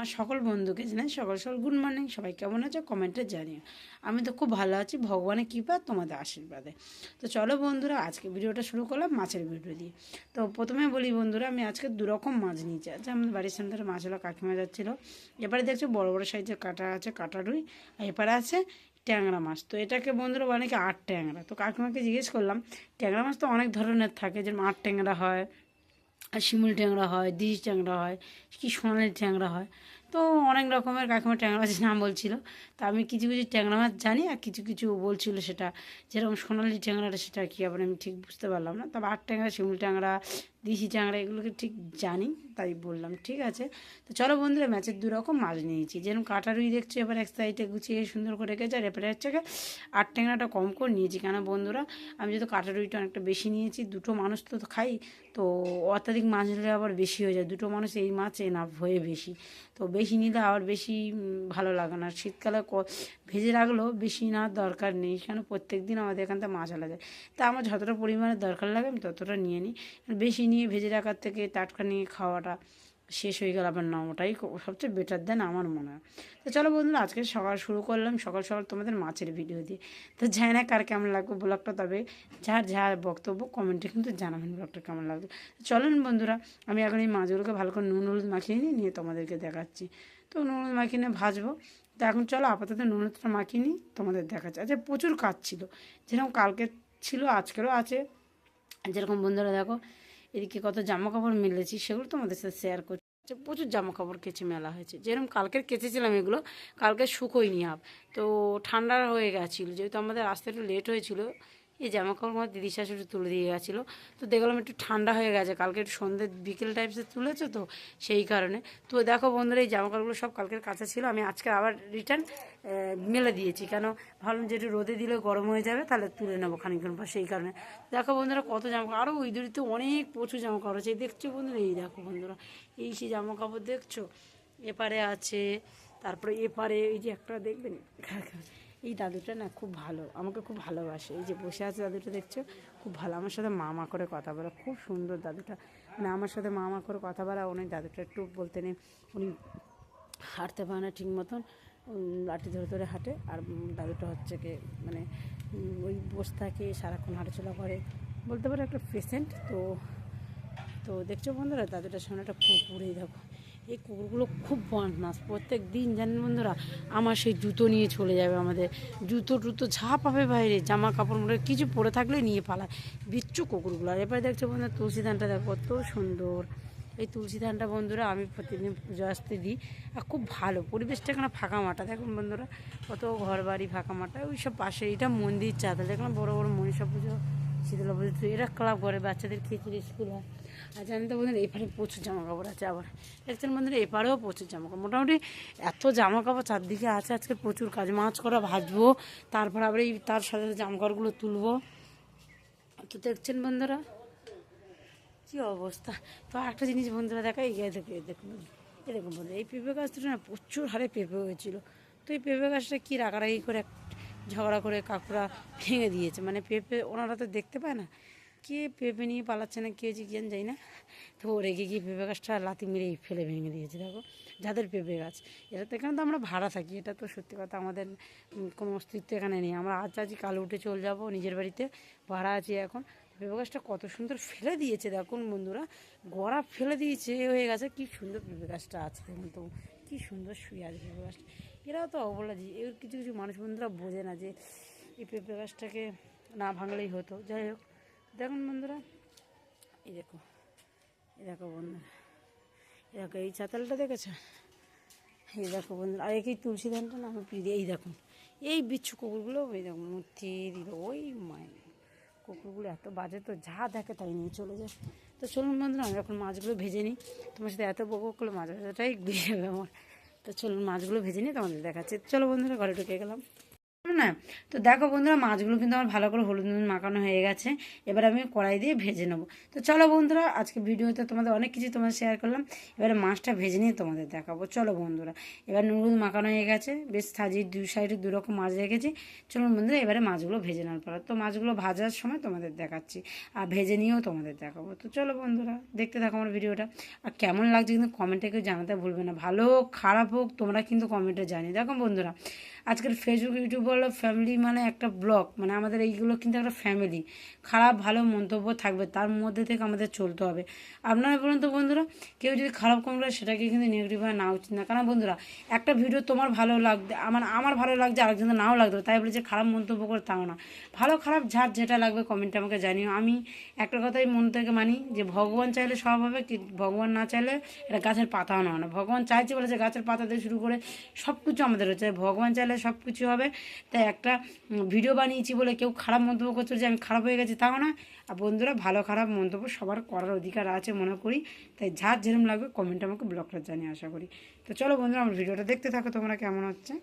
আমার সকল বন্ধুকে জানাই, সকাল সকাল গুড মর্নিং সবাই কেমন আছে? কমেন্টে জানিও। আমি তো খুব ভালো আছি, ভগবানের কৃপা তোমাদের আশীর্বাদে। তো চলো বন্ধুরা, আজকে ভিডিওটা শুরু করলাম মাছের ভিডিও দিয়ে। তো প্রথমে বলি বন্ধুরা, আমি আজকে দুরকম মাছ নিয়েছি। আজ আমাদের বাড়ির সামনে ধরে মাছগুলো কাকিমা যাচ্ছিল। এবারে দেখছ বড় বড় সাইজের কাটা আছে, কাটা রুই, আর এপারে আছে ট্যাংরা মাছ। তো এটাকে বন্ধুরা অনেকে আট ট্যাংরা। তো কাকিমাকে জিজ্ঞেস করলাম, ট্যাংরা মাছ তো অনেক ধরনের থাকে, যেমন আট ট্যাংরা হয় আর শিমুল ট্যাংরা হয়, দিশ ট্যাংরা হয়, কি সোনালি ট্যাংরা হয়। তো অনেক রকমের কাকিমা ট্যাংরা মাছের নাম বলছিল। তা আমি কিছু কিছু ট্যাংরা মাছ জানি আর কিছু কিছু বলছিল সেটা। যেরকম সোনালি ট্যাংরাটা সেটা কী আবার আমি ঠিক বুঝতে পারলাম না। তবে আট ট্যাংরা, শিমুল ট্যাংরা দিশি ট্যাংরা এগুলোকে ঠিক জানি, তাই বললাম, ঠিক আছে? তো চলো বন্ধুরা, ম্যাচের দু রকম মাছ নিয়েছি। যেরকম কাটা রুই দেখছ, এবার এক সাইডে গুছিয়ে সুন্দর করে রেখেছে, আর এপারে হচ্ছে আট ট্যাংরাটা কম করে নিয়েছি। কেন বন্ধুরা, আমি যেহেতু কাটা রুইটা অনেকটা বেশি নিয়েছি, দুটো মানুষ তো খাই, তো অত্যাধিক মাছ নিলে আবার বেশি হয়ে যায়। দুটো মানুষ এই মাছ এনাফ হয়ে বেশি। তো বেশি নিলে আবার বেশি ভালো লাগে না। শীতকালে ক- ভেজে রাখলেও বেশি না, দরকার নেই, কেন প্রত্যেক দিন আমাদের এখান থেকে মাছ আলা যায়। তা আমার যতটা পরিমাণে দরকার লাগে, আমি ততটা নিয়ে নিই। বেশি নিয়ে ভেজে রাখার থেকে টাটকা নিয়ে খাওয়াটা শেষ হয়ে গেল আবার না ওটাই সবচেয়ে বেটার দেন আমার মনে হয়। তো চলো বন্ধুরা, আজকে সকাল শুরু করলাম। সকাল সকাল তোমাদের মাছের ভিডিও দিয়ে। তো জানি না কার কেমন লাগবে ব্লগটা তবে যার যার বক্তব্য কমেন্টে কিন্তু জানাবেন ব্লগটা কেমন লাগবে। চলেন বন্ধুরা, আমি এখন এই মাছগুলোকে ভালো করে নুন হলুদ মাখিয়ে নিই নিয়ে তোমাদেরকে দেখাচ্ছি। তো নুন হলুদ মাখিয়ে নিয়ে ভাজবো। তো এখন চলো আপাতত নুন হলুদটা মাখিয়ে নিই, তোমাদের দেখাচ্ছি। আচ্ছা প্রচুর কাজ ছিল। যেরকম কালকে ছিল, আজকেরও আছে। যেরকম বন্ধুরা দেখো এদিকে কত জামা কাপড় মিলেছি সেগুলো তোমাদের সাথে শেয়ার করছি। প্রচুর জামা কাপড় কেচে মেলা হয়েছে। যেরকম কালকের কেচেছিলাম এগুলো, কালকে শুকোয়নি আপ। তো ঠান্ডা হয়ে গেছিল, যেহেতু আমাদের আসতে একটু লেট হয়েছিল। এই জামা কাপড় আমার দিদি শাশুড়ি তুলে দিয়ে গেছিল। তো দেখলাম একটু ঠান্ডা হয়ে গেছে, কালকে একটু সন্ধ্যে বিকেল টাইপসে তুলেছে তো সেই কারণে। তো দেখো বন্ধুরা, এই জামা কাপড়গুলো সব কালকের কাছে ছিল, আমি আজকে আবার রিটার্ন মেলে দিয়েছি। কেন? ভাবলাম যে একটু রোদে দিলে গরম হয়ে যাবে, তাহলে তুলে নেব খানিকক্ষণ পর সেই কারণে। দেখো বন্ধুরা কত জামা আরও ওই দূরিতে অনেক প্রচুর জামা কাপড় আছে দেখছ বন্ধুরা, এই দেখো বন্ধুরা, এই সেই জামা কাপড় দেখছ? এপারে আছে, তারপরে এপারে, এই যে একটা দেখবেন? এই দাদুটা না খুব ভালো, আমাকে খুব ভালোবাসে। এই যে বসে আছে দাদুটা, দেখছ? খুব ভালো। আমার সাথে মা মা করে কথা বলে। খুব সুন্দর দাদুটা। মানে আমার সাথে মা মা করে কথা বলা, উনি দাদুটা একটু বলতে নেই। উনি হাঁটতে পারে না ঠিক মতন। লাঠি ধরে ধরে হাঁটে। আর দাদুটা হচ্ছে কি মানে ওই বসে থাকে, সারাক্ষণ হাঁটাচলা করে। বলতে পারে একটা পেশেন্ট তো তো দেখছ বন্ধুরা দাদুটার সামনে একটা কুকুরই দেখো। এই কুকুরগুলো খুব বদমাস। প্রত্যেক দিন জানেন বন্ধুরা, আমার সেই জুতো নিয়ে চলে যাবে আমাদের। জুতো টুতো ঝা পাবে বাইরে জামা কাপড় মোড়ে কিছু পরে থাকলে নিয়ে পালায়। বিচ্ছু কুকুরগুলো। আর এবার দেখছ বন্ধুরা, তুলসী ধানটা দেখো, কত সুন্দর। এই তুলসী ধানটা বন্ধুরা, আমি প্রতিদিন পুজো আসতে দিই। আর খুব ভালো, পরিবেশটা এখানে ফাঁকা মাঠা। দেখুন বন্ধুরা, কত ঘর বাড়ি ফাঁকা মাঠা। ওই সব পাশে এটা মন্দির চাঁদা দেখলাম বড় বড় মনীষা পুজো শীতলা পুজো এরা ক্লাব করে, বাচ্চাদের খিচুড়ি স্কুল হয়। আর জানেন তো বন্ধুরা, এপারে প্রচুর জামা কাপড় আছে আবার। দেখছেন বন্ধুরা, এপারেও প্রচুর জামা কাপড় মোটামুটি এত জামা কাপড় চারদিকে আছে, আজকে প্রচুর কাজ। মাছ করা, ভাজবো, তারপর আবার এই তার সাথে জামা কাপড়গুলো তুলবো। তো দেখছেন বন্ধুরা, কি অবস্থা। তো একটা জিনিস বন্ধুরা দেখা এই দেখো এই দেখুন এই দেখুন বন্ধু এই পেঁপে গাছ দুটো না প্রচুর হারে পেঁপে হয়েছিল। তো এই পেঁপে গাছটা কি রাগারাগি করে ঝগড়া করে কাকুরা ভেঙে দিয়েছে। মানে পেঁপে ওনারা তো দেখতে পায় না। কে পেঁপে নিয়ে পালাচ্ছে না, কে যে জ্ঞান যায় না। তো ও রেগে গিয়ে পেঁপে গাছটা লাতি মেরে ফেলে ভেঙে দিয়েছে, দেখো। যাদের পেঁপে গাছ এটা তো এখানে তো আমরা ভাড়া থাকি, এটা তো সত্যি কথা, আমাদের কোনো অস্তিত্ব এখানে নেই। আমরা আজ আজ কাল উঠে চলে যাব, নিজের বাড়িতে ভাড়া আছি এখন। পেঁপে গাছটা কত সুন্দর ফেলে দিয়েছে, দেখুন বন্ধুরা। গড়া ফেলে দিয়েছে হয়ে গেছে। কি সুন্দর পেঁপে গাছটা আছে, দেখুন তো। কি সুন্দর শুয়ে আছে পেঁপে গাছটা। এরাও তো অবলা এর কিছু কিছু মানুষ বন্ধুরা বোঝে না যে এই পেঁপে গাছটাকে না ভাঙলেই হতো। যাই হোক, দেখুন বন্ধুরা, এই দেখো এই দেখো বন্ধুরা, এই দেখো, এই চাতালটা দেখেছ? এই দেখো বন্ধুরা, আর এই তুলসী ধানটা না আমি এই দেখুন, এই বিচ্ছু কুকুরগুলো ওই দেখুন, মূর্তি দিল, ওই মায়ের কুকুরগুলো এত বাজে তো, যা দেখে তাই নিয়ে চলে যায়। তো চলুন বন্ধুরা, আমি এখন মাছগুলো ভেজে নিই। তোমার সাথে এত বকবক করলে মাছ ভাজাটাই ঘুরে যাবে আমার। তো চলুন মাছগুলো ভেজে নিয়ে তোমাদের দেখাচ্ছি। চলো বন্ধুরা ঘরে ঢুকে গেলাম। না তো দেখো বন্ধুরা, মাছগুলো কিন্তু আমার ভালো করে হলুদ নুন মাখানো হয়ে গেছে। এবার আমি কড়াই দিয়ে ভেজে নেব। তো চলো বন্ধুরা, আজকে ভিডিওতে তোমাদের অনেক কিছু তোমাদের শেয়ার করলাম। এবারে মাছটা ভেজে নিয়ে তোমাদের দেখাবো। চলো বন্ধুরা, এবার নুন মাখানো হয়ে গেছে। বেশ সাজিয়ে দু সাইডে দু রকম মাছ রেখেছি। চলো বন্ধুরা, এবারে মাছগুলো ভেজে নেওয়ার পর তো মাছগুলো ভাজার সময় তোমাদের দেখাচ্ছি। আর ভেজে নিয়েও তোমাদের দেখাবো। তো চলো বন্ধুরা, দেখতে থাকো আমার ভিডিওটা। আর কেমন লাগছে কিন্তু কমেন্টে কেউ জানাতে ভুলবে না। ভালো খারাপ হোক, তোমরা কিন্তু কমেন্টে জানিয়ে দেখো বন্ধুরা। আজকের ফেসবুক ইউটিউব বলো ফ্যামিলি মানে একটা ব্লগ মানে আমাদের এইগুলো কিন্তু একটা ফ্যামিলি খারাপ, ভালো মন্তব্য থাকবে, তার মধ্যে থেকে আমাদের চলতে হবে। আপনারা বলুন তো বন্ধুরা, কেউ যদি খারাপ কম করে, সেটাকে কিন্তু নেগেটিভ হয় না উচিত না। কারণ বন্ধুরা, একটা ভিডিও তোমার ভালো লাগবে আমার আমার ভালো লাগছে, আরেকজনের নাও লাগবে তাই বলে যে খারাপ মন্তব্য করে তাও না। ভালো, খারাপ, যার যেটা লাগবে কমেন্টে আমাকে জানিও। আমি একটা কথাই মন থেকে মানি যে ভগবান চাইলে সব হবে, কি ভগবান না চাইলে এটা গাছের পাতাও না হয় না ভগবান চাইছে বলে যে গাছের পাতা দিয়ে শুরু করে সব কিছু আমাদের হচ্ছে। ভগবান চাইলে সব কিছু হবে। তাই একটা ভিডিও বানিয়েছি বলে কেউ খারাপ মন্তব্য করছে যে আমি খারাপ হয়ে গেছি, তাও না আর বন্ধুরা, ভালো খারাপ মন্তব্য সবার করার অধিকার আছে মনে করি। তাই যার যেরম লাগবে কমেন্টে আমাকে ব্লগটা জানিয়ে আশা করি। তো চলো বন্ধুরা, আমার ভিডিওটা দেখতে থাকো, তোমরা কেমন হচ্ছে?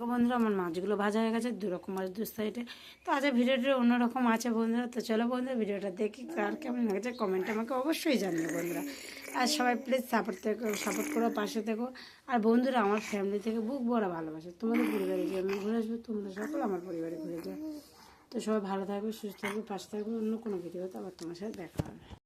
তো বন্ধুরা, আমার মাছগুলো ভাজা হয়ে গেছে, দু রকম মাছ দু সাইডে তো আজ ভিডিওটা অন্যরকম আছে বন্ধুরা, তো চলো বন্ধুরা, ভিডিওটা দেখি আর কেমন লাগছে। কমেন্টে আমাকে অবশ্যই জানিও বন্ধুরা। আর সবাই প্লিজ সাপোর্ট থেকে সাপোর্ট করো, পাশে থেকো। আর বন্ধুরা, আমার ফ্যামিলি থেকে বুক বড় ভালোবাসে। তোমাদের পরিবারে গিয়ে আমি ঘুরে আসব, তোমরা সকল আমার পরিবারে ঘুরে যাও। তো সবাই ভালো থাকবে, সুস্থ থাকবে, পাশে থাকবে, অন্য কোনো ভিডিওতে আবার তোমার সাথে দেখা হবে।